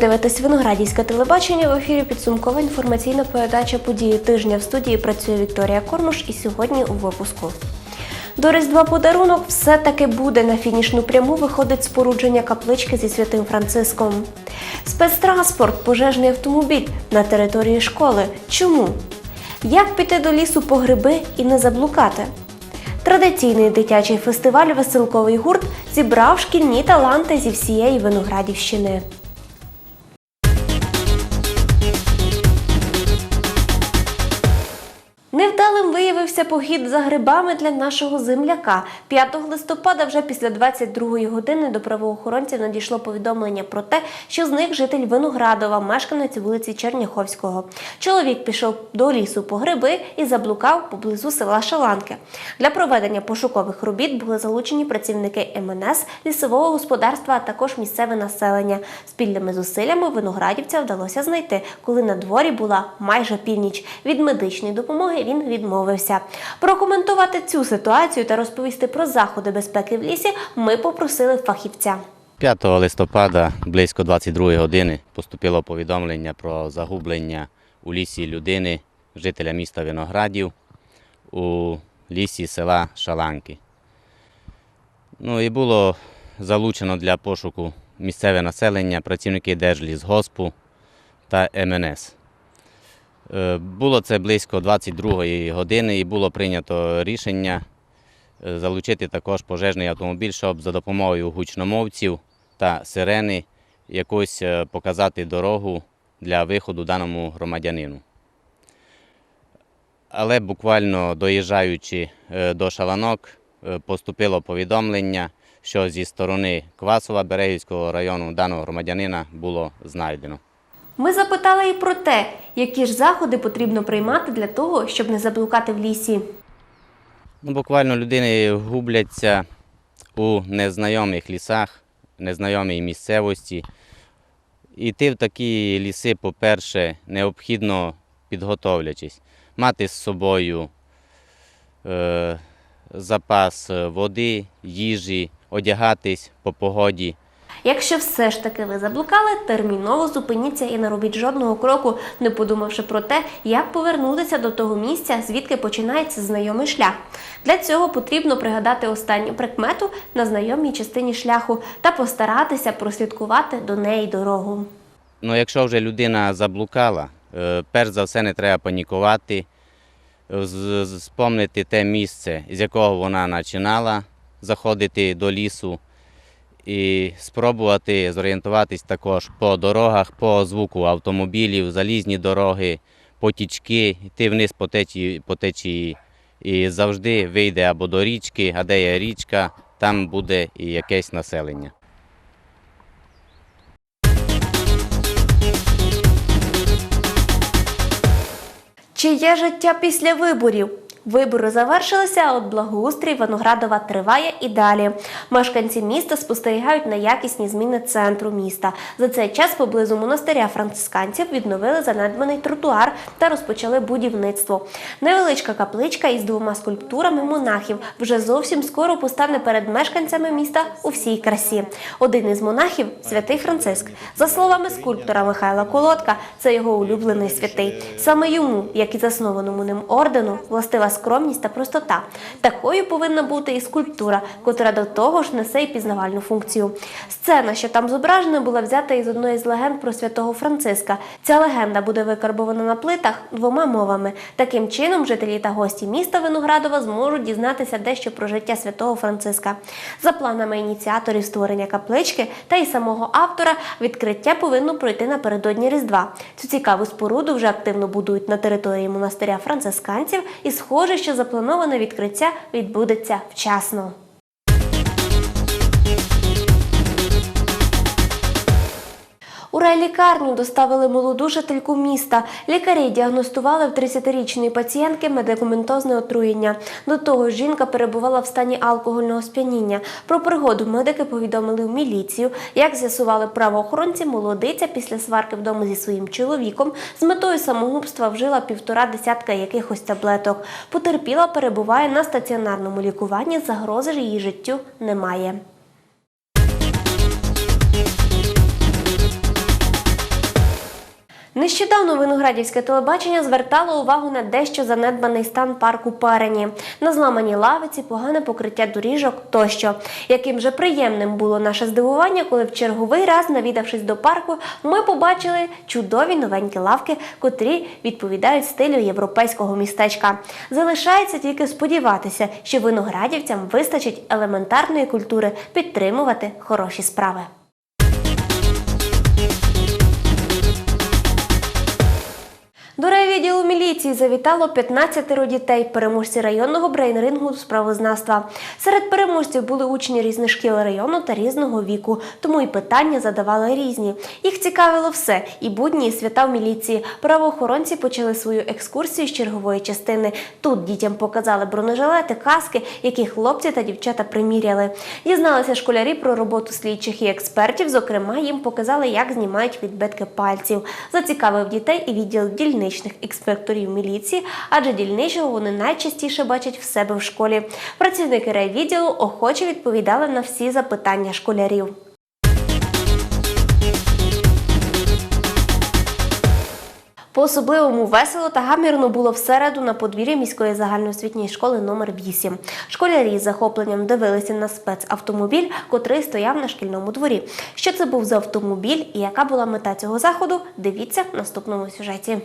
Ви дивитесь Виноградівське телебачення в ефірі підсумкова інформаційна передача події тижня в студії працює Вікторія Кормуш і сьогодні у випуску. До Різдва подарунок все-таки буде. На фінішну пряму виходить спорудження каплички зі святим Франциском. Спецтранспорт, пожежний автомобіль на території школи. Чому? Як піти до лісу по гриби і не заблукати? Традиційний дитячий фестиваль Веселковий гурт зібрав шкільні таланти зі всієї Виноградівщини. Невдалим похід за грибами для нашого земляка. 5 листопада, вже після 22-ї години, до правоохоронців надійшло повідомлення про те, що зник житель Виноградова, мешканець вулиці Черняховського. Чоловік пішов до лісу по гриби і заблукав поблизу села Шаланки. Для проведення пошукових робіт були залучені працівники МНС, лісового господарства, а також місцеве населення. Спільними зусиллями виноградівця вдалося знайти, коли на дворі була майже північ. Від медичної допомоги він відмовився. Прокоментувати цю ситуацію та розповісти про заходи безпеки в лісі ми попросили фахівця. 5 листопада близько 22 години поступило повідомлення про загублення у лісі людини, жителя міста Виноградів у лісі села Шаланки. Ну і було залучено для пошуку місцеве населення, працівники Держлісгоспу та МНС. Е, Було це близько 22-ї години і було прийнято рішення е, залучити також пожежний автомобіль, щоб за допомогою гучномовців та сирени якось е, показати дорогу для виходу даному громадянину. Але буквально доїжджаючи до Шаланок, поступило повідомлення, що зі сторони Квасова Берегівського району даного громадянина було знайдено. Ми запитали і про те, які ж заходи потрібно приймати для того, щоб не заблукати в лісі. Ну, буквально людини губляться у незнайомих лісах, незнайомій місцевості. Іти в такі ліси, по-перше, необхідно підготовлячись, мати з собою е, запас води, їжі, одягатись по погоді. Якщо все ж таки ви заблукали, терміново зупиніться і не робіть жодного кроку, не подумавши про те, як повернутися до того місця, звідки починається знайомий шлях. Для цього потрібно пригадати останню прикмету на знайомій частині шляху та постаратися прослідкувати до неї дорогу. Ну, якщо вже людина заблукала, е, перш за все не треба панікувати, спомнити те місце, з якого вона починала заходити до лісу, і спробувати зорієнтуватись також по дорогах, по звуку автомобілів, залізні дороги, потічки, йти вниз по течії, по течії. І завжди вийде або до річки, а де є річка, там буде і якесь населення. Чи є життя після виборів? Вибори завершилися, а от благоустрій Виноградова триває і далі. Мешканці міста спостерігають на якісні зміни центру міста. За цей час поблизу монастиря францисканців відновили занедбаний тротуар та розпочали будівництво. Невеличка капличка із двома скульптурами монахів вже зовсім скоро постане перед мешканцями міста у всій красі. Один із монахів святий Франциск. За словами скульптора Михайла Колодка, це його улюблений святий. Саме йому, як і заснованому ним ордену, властива скромність та простота. Такою повинна бути і скульптура, котра до того ж несе й пізнавальну функцію. Сцена, що там зображена, була взята із одної з легенд про святого Франциска. Ця легенда буде викарбована на плитах двома мовами. Таким чином, жителі та гості міста Виноградова зможуть дізнатися дещо про життя святого Франциска. За планами ініціаторів створення каплички та й самого автора, відкриття повинно пройти напередодні Різдва. Цю цікаву споруду вже активно будують на території монастиря францисканців, і схоже, що заплановане відкриття відбудеться вчасно. У райлікарню доставили молоду жительку міста. Лікарі діагностували в 30-річної пацієнтки медикаментозне отруєння. До того ж, жінка перебувала в стані алкогольного сп'яніння. Про пригоду медики повідомили в міліцію. Як з'ясували правоохоронці, молодиця після сварки вдома зі своїм чоловіком з метою самогубства вжила півтора десятка якихось таблеток. Потерпіла перебуває на стаціонарному лікуванні. Загрози ж її життю немає. Нещодавно виноградівське телебачення звертало увагу на дещо занедбаний стан парку Парені, на зламані лавиці, погане покриття доріжок тощо. Яким же приємним було наше здивування, коли в черговий раз, навідавшись до парку, ми побачили чудові новенькі лавки, котрі відповідають стилю європейського містечка. Залишається тільки сподіватися, що виноградівцям вистачить елементарної культури підтримувати хороші справи. До райвідділу міліції завітало 15 дітей, переможці районного брейн-рингу з правознавства. Серед переможців були учні різних шкіл району та різного віку, тому і питання задавали різні. Їх цікавило все і будні, і свята в міліції. Правоохоронці почали свою екскурсію з чергової частини. Тут дітям показали бронежилети, каски, які хлопці та дівчата приміряли. Дізналися школярі про роботу слідчих і експертів. Зокрема, їм показали, як знімають відбитки пальців. Зацікавив дітей і відділ дільничних інспекторів міліції, адже дільничого вони найчастіше бачать в себе в школі. Працівники райвідділу охоче відповідали на всі запитання школярів. По-особливому весело та гамірно було в середу на подвір'ї міської загальноосвітньої школи номер 8 Школярі з захопленням дивилися на спецавтомобіль, котрий стояв на шкільному дворі. Що це був за автомобіль і яка була мета цього заходу? Дивіться в наступному сюжеті.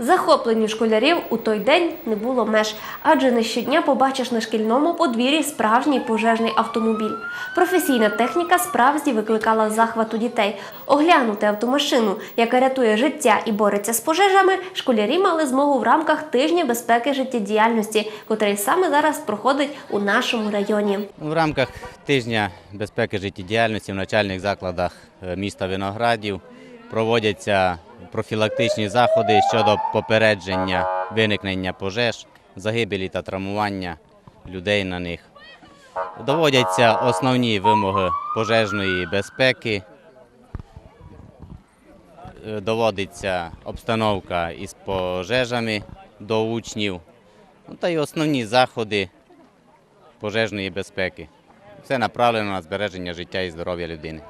Захопленню школярів у той день не було меж, адже не щодня побачиш на шкільному подвір'ї справжній пожежний автомобіль. Професійна техніка справді викликала захват у дітей. Оглянути автомашину, яка рятує життя і бореться з пожежами, школярі мали змогу в рамках тижня безпеки життєдіяльності, котрий саме зараз проходить у нашому районі. В рамках тижня безпеки життєдіяльності в навчальних закладах е, міста Виноградів проводяться профілактичні заходи щодо попередження виникнення пожеж, загибелі та травмування людей на них. Доводяться основні вимоги пожежної безпеки, Е, доводиться обстановка із пожежами до учнів, ну, та й основні заходи пожежної безпеки. Все направлено на збереження життя і здоров'я людини.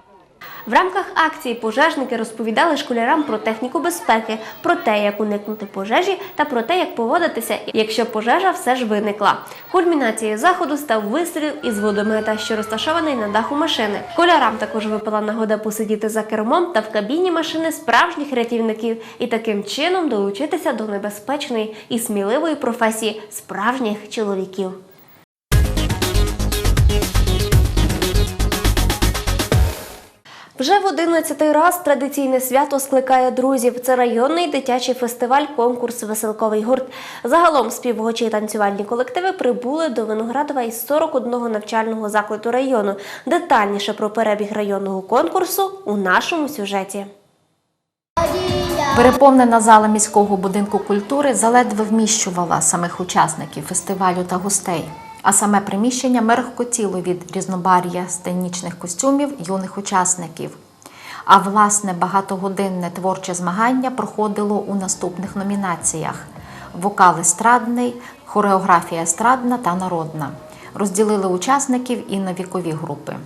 В рамках акції пожежники розповідали школярам про техніку безпеки, про те, як уникнути пожежі, та про те, як поводитися, якщо пожежа все ж виникла. Кульмінацією заходу став вистріл із водомета, що розташований на даху машини. Школярам також випала нагода посидіти за кермом та в кабіні машини справжніх рятівників і таким чином долучитися до небезпечної і сміливої професії справжніх чоловіків. Вже в 11-й раз традиційне свято скликає друзів. Це районний дитячий фестиваль, конкурс Веселковий гурт. Загалом співгочі і танцювальні колективи прибули до Виноградова із 41 навчального закладу району. Детальніше про перебіг районного конкурсу у нашому сюжеті. Переповнена зала міського будинку культури заледве вміщувала самих учасників фестивалю та гостей. А саме приміщення мерехкотіло від різнобар'я сценічних костюмів юних учасників. А власне багатогодинне творче змагання проходило у наступних номінаціях: вокал естрадний, хореографія естрадна та народна. Розділили учасників і на вікові групи.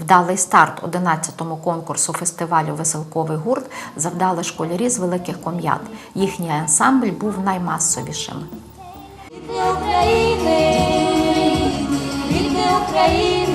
Вдалий старт 11-му конкурсу фестивалю Веселковий гурт завдали школярі з великих ком'ят. Їхній ансамбль був наймасовішим. України, Ngày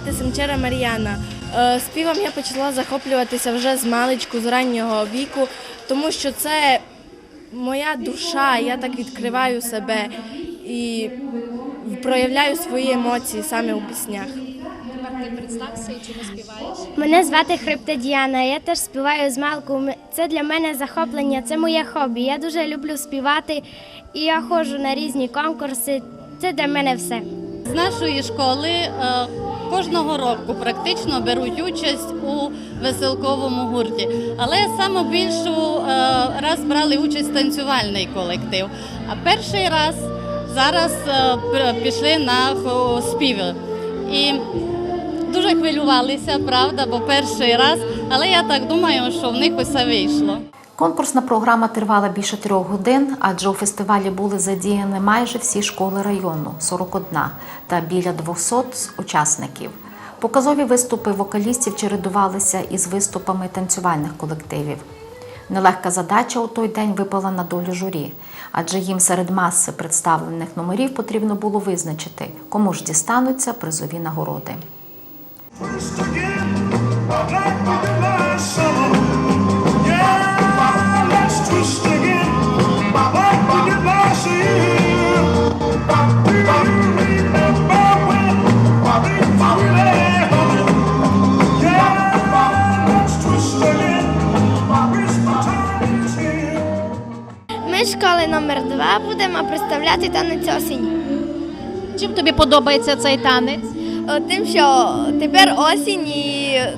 звати Семчера Мар'яна. Е, Співом я почала захоплюватися вже з маличку, з раннього віку, тому що це моя душа, я так відкриваю себе і проявляю свої емоції саме у піснях. Мене звати Хрипта Діана. Я теж співаю з малку. Це для мене захоплення, це моє хобі. Я дуже люблю співати і я ходжу на різні конкурси. Це для мене все. З нашої школи е, кожного року практично беруть участь у веселковому гурті. Але саме більшу е, раз брали участь танцювальний колектив. А перший раз зараз е, пішли на співи. І дуже хвилювалися, правда, бо перший раз, але я так думаю, що в них усе вийшло. Конкурсна програма тривала більше трьох годин, адже у фестивалі були задіяні майже всі школи району 41 та біля 200 учасників. Показові виступи вокалістів чередувалися із виступами танцювальних колективів. Нелегка задача у той день випала на долю журі, адже їм серед маси представлених номерів потрібно було визначити, кому ж дістануться призові нагороди. Ми школи номер 2 будемо представляти танець осінь. Чим тобі подобається цей танець? Тим, що тепер осінь і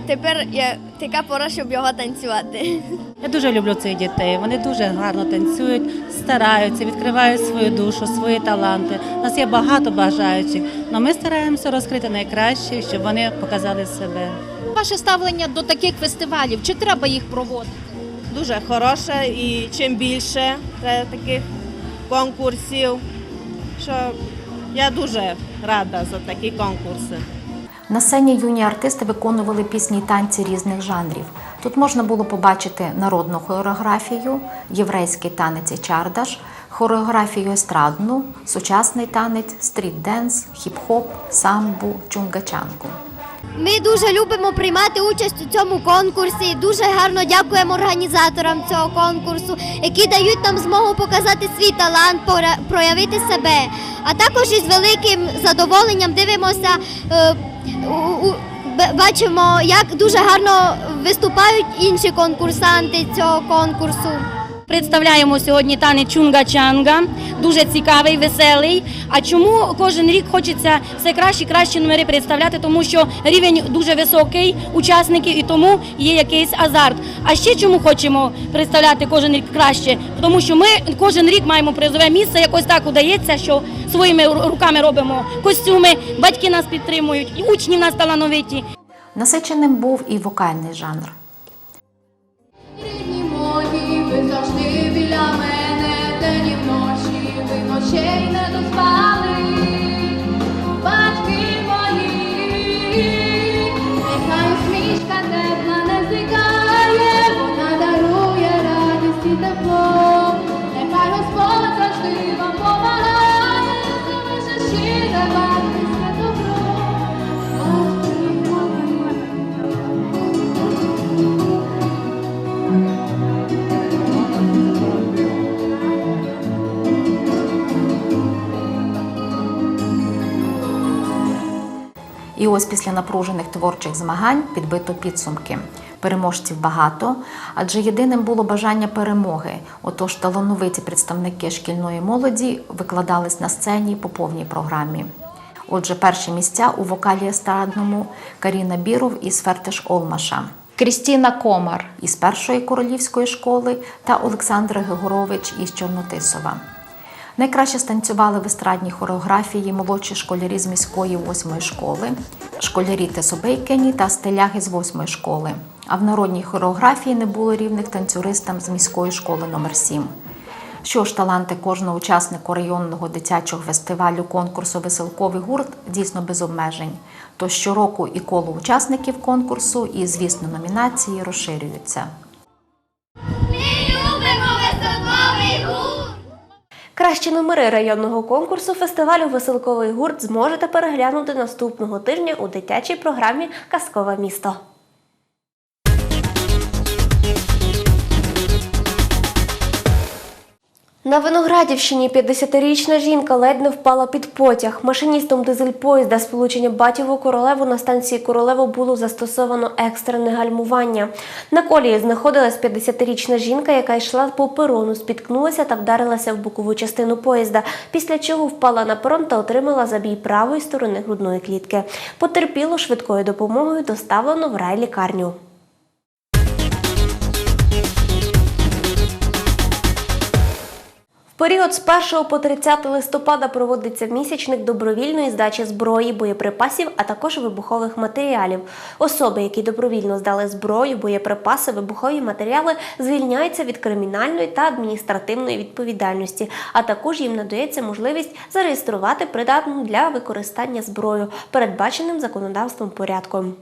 тепер є така пора, щоб його танцювати. Я дуже люблю цих дітей. Вони дуже гарно танцюють, стараються, відкривають свою душу, свої таланти. У нас є багато бажаючих, але ми стараємося розкрити найкраще, щоб вони показали себе. Ваше ставлення до таких фестивалів? Чи треба їх проводити? дуже хороше і чим більше е, таких конкурсів, що я дуже рада за такі конкурси. На сцені юні артисти виконували пісні й танці різних жанрів. Тут можна було побачити народну хореографію, єврейський танець і чардаш, хореографію естрадну, сучасний танець, стріт-денс, хіп-хоп, самбу, чунгачанку. Ми дуже любимо приймати участь у цьому конкурсі. Дуже гарно дякуємо організаторам цього конкурсу, які дають нам змогу показати свій талант, проявити себе. А також із великим задоволенням дивимося, е, бачимо, як дуже гарно виступають інші конкурсанти цього конкурсу. Представляємо сьогодні танець чунга-чанга, дуже цікавий, веселий. А чому кожен рік хочеться все кращі кращі номери представляти? Тому що рівень дуже високий учасників і тому є якийсь азарт. А ще чому хочемо представляти кожен рік краще? Тому що ми кожен рік маємо призове місце. Якось так удається, що своїми руками робимо костюми, батьки нас підтримують, і учні в нас талановиті. Насиченим був і вокальний жанр. Біля мене, день і вночі, ви ночей не доспали. Ось після напружених творчих змагань підбито підсумки. Переможців багато, адже єдиним було бажання перемоги. Отож талановиті представники шкільної молоді викладались на сцені по повній програмі. Отже, перші місця у вокалі естрадному Каріна Біров із Фертиш Олмаша, Крістіна Комар із першої королівської школи та Олександр Григорович із Чорнотисова. Найкраще станцювали в естрадній хореографії молодші школярі з міської восьмої школи, школярі Тесобейкені та стиляги з восьмої школи. А в народній хореографії не було рівних танцюристам з міської школи номер 7 Що ж, таланти кожного учасника районного дитячого фестивалю конкурсу Веселковий гурт дійсно без обмежень. То щороку і коло учасників конкурсу, і, звісно, номінації розширюються. Кращі номери районного конкурсу фестивалю Веселковий гурт зможете переглянути наступного тижня у дитячій програмі Казкове місто. На Виноградівщині 50-річна жінка ледь не впала під потяг. Машиністом дизель-поїзда сполучення Батєву Королеву на станції Королево було застосовано екстрене гальмування. На колії знаходилась 50-річна жінка, яка йшла по перону, спіткнулася та вдарилася в бокову частину поїзда, після чого впала на перон та отримала забій правої сторони грудної клітки. Потерпілу швидкою допомогою доставлено в райлікарню. В період з 1 по 30 листопада проводиться місячник добровільної здачі зброї, боєприпасів, а також вибухових матеріалів. Особи, які добровільно здали зброю, боєприпаси, вибухові матеріали, звільняються від кримінальної та адміністративної відповідальності, а також їм надається можливість зареєструвати придатну для використання зброю, передбаченим законодавством порядком.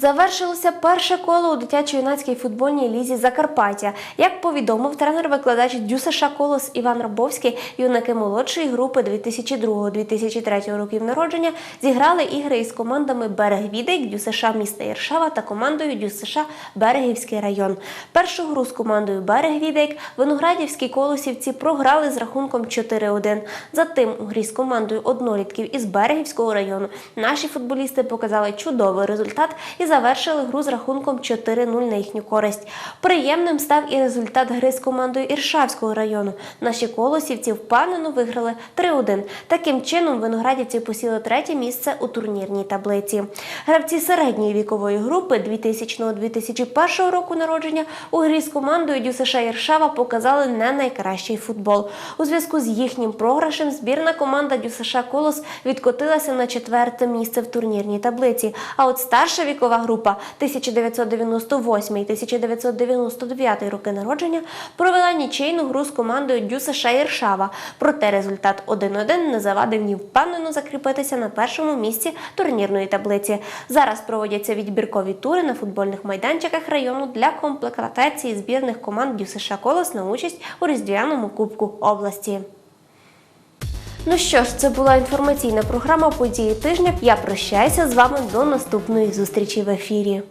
Завершилося перше коло у дитячо-юнацькій футбольній лізі Закарпаття. Як повідомив тренер-викладач ДЮСШ Колос Іван Рабовський, юнаки молодшої групи 2002-2003 років народження зіграли ігри із командами Берег Відейк, ДЮСШ міста Іршава та командою ДЮСШ Берегівський район. Першу гру з командою Берег Відейк виноградівські колосівці програли з рахунком 4-1. Затим у грі з командою однолітків із Берегівського району наші футболісти показали чудовий результат і завершили гру з рахунком 4-0 на їхню користь. Приємним став і результат гри з командою Іршавського району. Наші колосівці впевнено виграли 3-1. Таким чином виноградівці посіли третє місце у турнірній таблиці. Гравці середньої вікової групи 2000-2001 року народження у грі з командою ДЮСШ Іршава показали не найкращий футбол. У зв'язку з їхнім програшем збірна команда ДЮСШ Колос відкотилася на четверте місце в турнірній таблиці. А от старша вікова група 1998 і 1999 роки народження провела нічийну гру з командою ДЮСШ Іршава. Проте результат 1-1 не завадив ні впевнено закріпитися на першому місці турнірної таблиці. Зараз проводяться відбіркові тури на футбольних майданчиках району для комплектації збірних команд ДЮСШ Колос на участь у Різдвяному Кубку області. Ну що ж, це була інформаційна програма події тижня. Я прощаюся з вами до наступної зустрічі в ефірі.